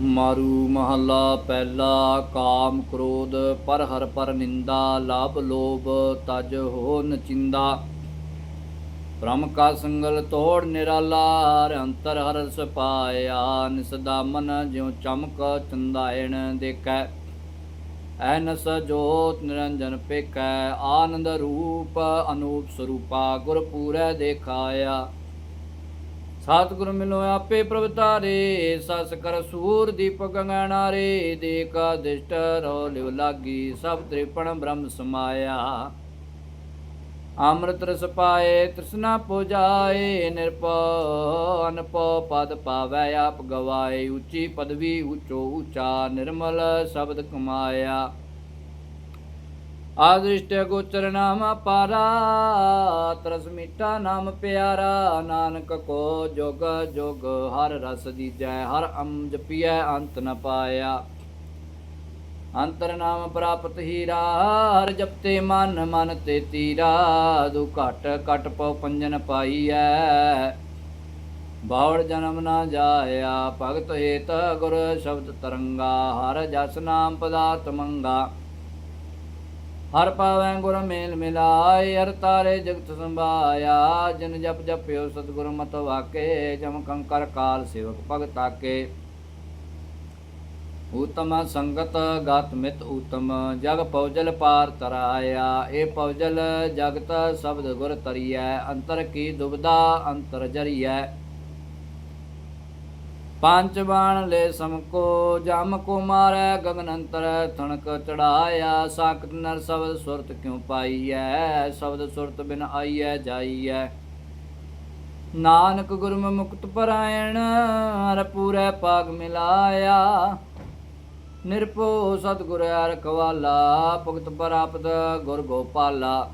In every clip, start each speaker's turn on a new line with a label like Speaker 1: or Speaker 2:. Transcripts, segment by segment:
Speaker 1: ਮਾਰੂ ਮਹੱਲਾ ਪਹਿਲਾ ਕਾਮ ਕ੍ਰੋਧ, ਪਰ ਹਰ ਪਰ ਨਿੰਦਾ, ਲਾਭ ਲੋਭ ਤਜ ਹੋ ਨਚਿੰਦਾ ਬ੍ਰਹਮ ਕਾ ਸੰਗਲ ਤੋੜ ਨਿਰਾਲਾ ਹਰ ਅੰਤਰ ਹਰ ਸਪਾਇਆ ਨਿਸਦਾ ਮਨ ਜਿਉ ਚਮਕ ਚੰਦਾਇਣ ਦੇਖੈ। ਐਨਸ ਜੋਤ ਨਿਰੰਜਨ ਪੇਖੈ, ਆਨੰਦ ਰੂਪ ਅਨੂਪ ਸਰੂਪਾ, ਗੁਰ ਪੂਰੈ ਦੇਖਾਇਆ। ਸਤਿਗੁਰ ਮਿਲੋ ਆਪੇ ਪ੍ਰਭ ਤਾਰੇ ਸਸ ਕਰ ਸੂਰ ਦੀਪ ਗੰਗਾਣਾਰੇ ਦੇਕਾ ਦਿਸ਼ਟ ਰੋ ਲਿਵ ਲਾਗੀ ਸਭ ਤ੍ਰਿਪਣ ਬ੍ਰਹਮ ਸਮਾਇਆ। ਅੰਮ੍ਰਿਤ ਰਸ ਪਾਏ, ਤ੍ਰਿਸ਼ਨਾ ਪੁਜਾਏ ਨਿਰਭਉ ਅਨਪਉ ਪਦ ਪਾਵੈ ਆਪ ਗਵਾਏ, ਉੱਚੀ ਪਦਵੀ ਉੱਚੋ ਉੱਚਾ, ਨਿਰਮਲ ਸ਼ਬਦ ਕਮਾਇਆ। ਆਦ੍ਰਿਸ਼ਟ ਗੋਚਰ ਨਾਮ ਪਾਰਾ, ਤਰਸ ਮਿੱਠਾ ਨਾਮ ਪਿਆਰਾ, ਨਾਨਕ ਕੋ ਜੋਗ ਜੋਗ ਹਰ ਰਸ ਦੀਜੈ, ਹਰ ਅਮ ਜਪੀਐ ਅੰਤ ਨ ਪਾਇਆ। ਅੰਤਰ ਨਾਮ ਪ੍ਰਾਪਤ ਹੀਰਾ, ਹਰ ਜਪਤੇ ਮਨ ਮਨ ਤੇ ਤੀਰਾ ਦੁ ਘਟ ਘਟ ਪਉ ਪੰਜਨ ਪਾਈਐ। ਬਾਵੜ ਜਨਮ ਨਾ ਜਾਇਆ, ਭਗਤ ਏਤ ਗੁਰ ਸ਼ਬਦ ਤਰੰਗਾ, ਹਰ ਜਸ ਨਾਮ ਪਦਾਰਥ ਮੰਗਾ। ਹਰ ਪਾਵੈ ਗੁਰ ਮੇਲ ਮਿਲਾਏ, ਹਰ ਤਾਰੇ ਜਗਤ ਸੰਭਾਇਆ। ਜਨ ਜਪ ਜਪਿਓ ਸਤਿਗੁਰ ਮਤ ਵਾਕੇ, ਜਮ ਕੰਕਰ ਕਾਲ ਸੇਵਕ ਭਗਤ ਤਾਕੇ। ਉਤਮ ਸੰਗਤ ਗਤ ਮਿਤ ਉਤਮ ਜਗ ਪਉਜਲ ਪਾਰ ਤਰਾਇਆ। ਏ ਪਉਜਲ ਜਗਤ ਸ਼ਬਦ ਗੁਰ ਤਰੀਐ, ਅੰਤਰ ਕੀ ਦੁਬਦਾ ਅੰਤਰ ਜਰੀਐ। ਪੰਜ ਬਾਣ ਲੈ ਸਮਕੋ ਜਮ ਕੋ ਮਾਰੈ ਗਗਨ ਅੰਤਰ ਥਣਕ ਚੜਾਇਆ, ਸਾਖਤ ਨਰ ਸ਼ਬਦ ਸੁਰਤ ਕਿਉ ਪਾਈਐ? ਸ਼ਬਦ ਸੁਰਤ ਬਿਨ ਆਈਐ, ਜਾਈਐ। ਨਾਨਕ ਗੁਰਮ ਮੁਕਤ ਪਰਾਇਣ ਹਰ ਪੂਰੇ ਪਾਗ ਮਿਲਾਇਆ। ਨਿਰਭਉ ਸਤਿਗੁਰ ਰਖਵਾਲਾ ਭਗਤ ਪ੍ਰਾਪਤ ਗੁਰ ਗੋਪਾਲਾ।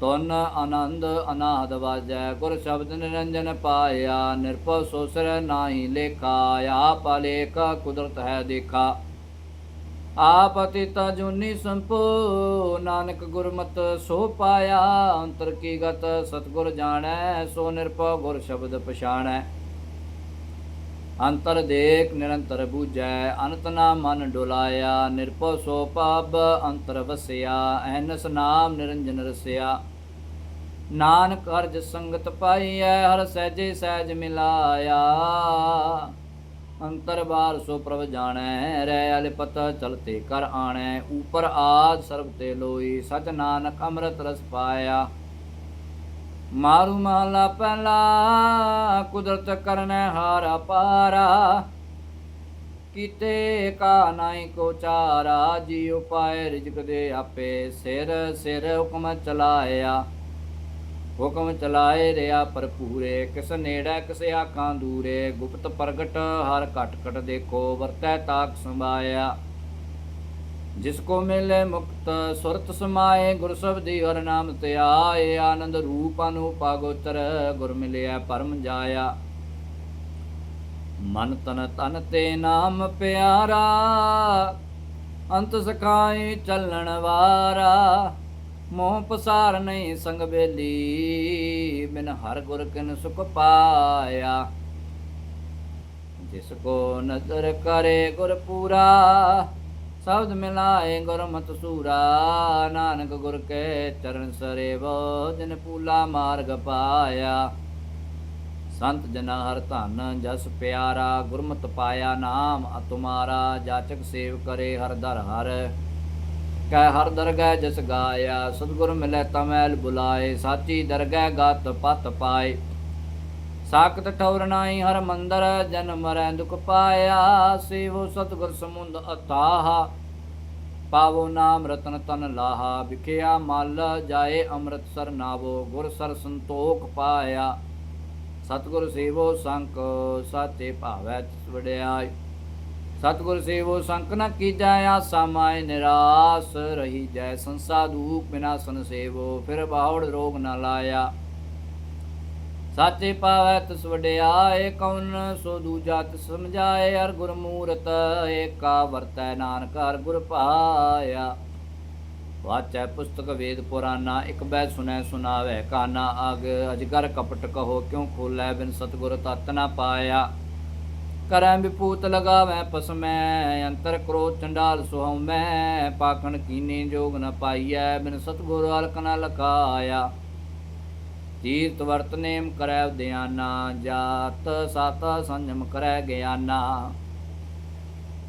Speaker 1: ਤੁਨ ਆਨੰਦ ਅਨਾਦ ਵਾਜੈ, ਗੁਰ ਸ਼ਬਦ ਨਿਰੰਜਨ ਪਾਇਆ, ਨਿਰਭਉ ਸੋਸਰ ਨਾਹੀ ਲੇਖਾ, ਆਪ ਲੇਖ ਕੁਦਰਤ ਹੈ ਦੇਖਾ। ਆਪ ਅਤਿਤਾ ਜੁਨੀ ਸੰਪੋ ਨਾਨਕ ਗੁਰਮਤ ਸੋ ਪਾਇਆ, ਅੰਤਰ ਕੀ ਗਤ ਸਤਗੁਰ ਜਾਣੈ, ਸੋ ਨਿਰਭਉ ਗੁਰ ਸ਼ਬਦ ਪਛਾਣੈ। ਅੰਤਰ ਦੇਖ ਨਿਰੰਤਰ ਬੂਝੈ, ਅਨੰਤ ਨਾ ਮਨ ਡੁਲਾਇਆ, ਨਿਰਭਉ ਸੋ ਪਾਪ ਅੰਤਰ ਵਸਿਆ, ਐਨਸ ਨਾਮ ਨਿਰੰਜਨ ਰਸਿਆ। ਨਾਨਕ ਹਰਜ ਸੰਗਤ ਪਾਈਐ, ਹਰ ਸਹਿਜੇ ਸਹਿਜ ਮਿਲਾਇਆ। ਅੰਤਰ ਬਾਰ ਸੋ ਪ੍ਰਭ ਜਾਣੈ, ਰਹਿ ਅਲਿਪਤ ਚਲਤੇ ਕਰ ਆਣੈ। ਉਪਰ ਆਦ ਸਰਬ ਤੇ ਲੋਈ, ਸਚ ਨਾਨਕ ਅੰਮ੍ਰਿਤ ਰਸ ਪਾਇਆ। ਮਾਰੂ ਮਹਲਾ ਪਹਿਲਾ, ਕੁਦਰਤ ਕਰਨੈ ਹਾਰਾ ਪਾਰਾ ਕੀਤੇ ਕਾ ਨਾਹੀ ਕੋ ਚਾਰਾ, ਜੀ ਉਪਾਏ ਰਿਜਕ ਦੇ ਆਪੇ ਸਿਰ ਸਿਰ ਹੁਕਮ ਚਲਾਇਆ। ਹੁਕਮ ਚਲਾਏ ਰਿਆ ਭਰਪੂਰੇ, ਕਿਸ ਨੇੜੇ ਕਿਸ ਆਕਾਂ ਦੂਰੇ। ਗੁਪਤ ਪ੍ਰਗਟ, ਹਰ ਘਟ ਘਟ ਦੇਖੋ, ਵਰਤੈ ਤਾਕ ਸੰਭਾਇਆ। ਜਿਸ ਕੋ ਮਿਲੇ ਮੁਕਤ, ਸੁਰਤ ਸਮਾਏ, ਗੁਰ ਸਬਦੀ ਹਰ ਨਾਮ ਧਿਆਏ ਆਨੰਦ ਰੂਪ ਅਨੂਪਾ ਗੋਚਰ ਗੁਰ ਮਿਲਿਆ ਪਰਮ ਜਾਇਆ। ਮਨ ਤਨ ਤਨ ਤੇ ਨਾਮ ਪਿਆਰਾ, ਅੰਤ ਸਖਾਏ ਚੱਲਣ ਵਾਰਾ। ਮੋਹ ਪਸਾਰ ਨਹੀਂ ਸੰਗ ਬੇਲੀ, ਬਿਨ ਹਰ ਗੁਰ ਕਿਨ ਸੁਖ ਪਾਇਆ। ਜਿਸ ਕੋ ਨਜ਼ਰ ਕਰੇ ਗੁਰ ਪੂਰਾ ਸ਼ਬਦ ਮਿਲਾਏ ਗੁਰਮਤਿ ਸੂਰਾ, ਨਾਨਕ ਗੁਰ ਕੇ ਚਰਨ ਸਰੇਵੋ ਜਿਨ ਪੂਲਾ ਮਾਰਗ ਪਾਇਆ। ਸੰਤ ਜਨਾ ਹਰ ਧਨ ਜਸ ਪਿਆਰਾ, ਗੁਰਮਤ ਪਾਇਆ ਨਾਮ ਅਤੁਮਾਰਾ ਜਾਚਕ ਸੇਵ ਕਰੇ ਹਰ ਦਰ ਹਰ। ਕਹਿ ਹਰ ਦਰਗਹਿ ਜਸ ਗਾਇਆ, ਸਤਿਗੁਰ ਮਿਲੈ ਤਮੈਲ ਬੁਲਾਏ, ਸਾਚੀ ਦਰਗਹਿ ਗਤ ਪਤ ਪਾਏ। ਸਾਖਤ ਠੌਰ ਨਾਹੀ ਹਰ ਮੰਦਰ, ਜਨ ਮਰੈ ਦੁਖ ਪਾਇਆ, ਸੇਵੋ ਸਤਿਗੁਰ ਸਮੁੰਦ ਅਥਾਹ ਪਾਵੋ ਨਾਮ ਰਤਨ ਤਨ ਲਾਹਾ, ਵਿਖਿਆ ਮਲ, ਜਾਏ ਅੰਮ੍ਰਿਤਸਰ ਨਾਵੋ, ਗੁਰ ਸਰ ਸੰਤੋਖ ਪਾਇਆ। ਸਤਿਗੁਰ ਸੇਵੋ ਸੰਕ ਸਾਤੇ ਭਾਵੈ ਤਿਸ ਵਡਿਆਈ। ਸਤਿਗੁਰ ਸੇਵੋ ਸੰਕ ਨ ਕੀਜੈ, ਆਸਾ ਮਾਇ ਨਿਰਾਸ, ਰਹੀ ਜੈ ਸੰਸਾ ਦੂਖ ਬਿਨਾਸਨ ਸੇਵੋ ਫਿਰ ਬਾਵੜ ਰੋਗ ਨ ਲਾਇਆ। ਸਾਚੇ ਪਾਵੈ ਤਿਸ ਵਡਿਆਏ ਕੌਣ ਸੋ ਦੂਜਾ ਤਿਸ ਸਮਝਾਏ, ਹਰ ਗੁਰ ਮੂਰਤ ਏਕਾ ਵਰਤੈ ਨਾਨਕ, ਹਰ ਗੁਰ ਪਾਇਆ। ਵਾਚੈ ਪੁਸਤਕ ਵੇਦ ਪੁਰਾਨਾ, ਇਕ ਬੈ ਸੁਨੈ ਸੁਨਾਵੇ ਕਾਨਾ ਅਗ ਅਜਗਰ ਕਪਟ ਕਹੋ, ਕਿਉ ਖੋਲੈ ਬਿਨ ਸਤਗੁਰ ਤਤ ਨਾ ਪਾਇਆ। ਕਰੈ ਵਿਪੂਤ ਲਗਾਵੈ ਪਸਮੈ, ਅੰਤਰ ਕ੍ਰੋਧ ਚੰਡਾਲ ਮੈਂ ਪਾਖਣ ਕੀਨੇ ਜੋਗ ਨ ਪਾਈਐ, ਬਿਨ ਸਤਗੁਰ ਅਲਕ ਨ ਲਖਾਇਆ। ਤੀਰਤ ਵਰਤ ਨੇਮ ਕਰੈ ਉਦਿਆਨਾ ਜਾਤ ਸਤ ਸੰਜਮ ਕਰੈ ਗਿਆਨਾ।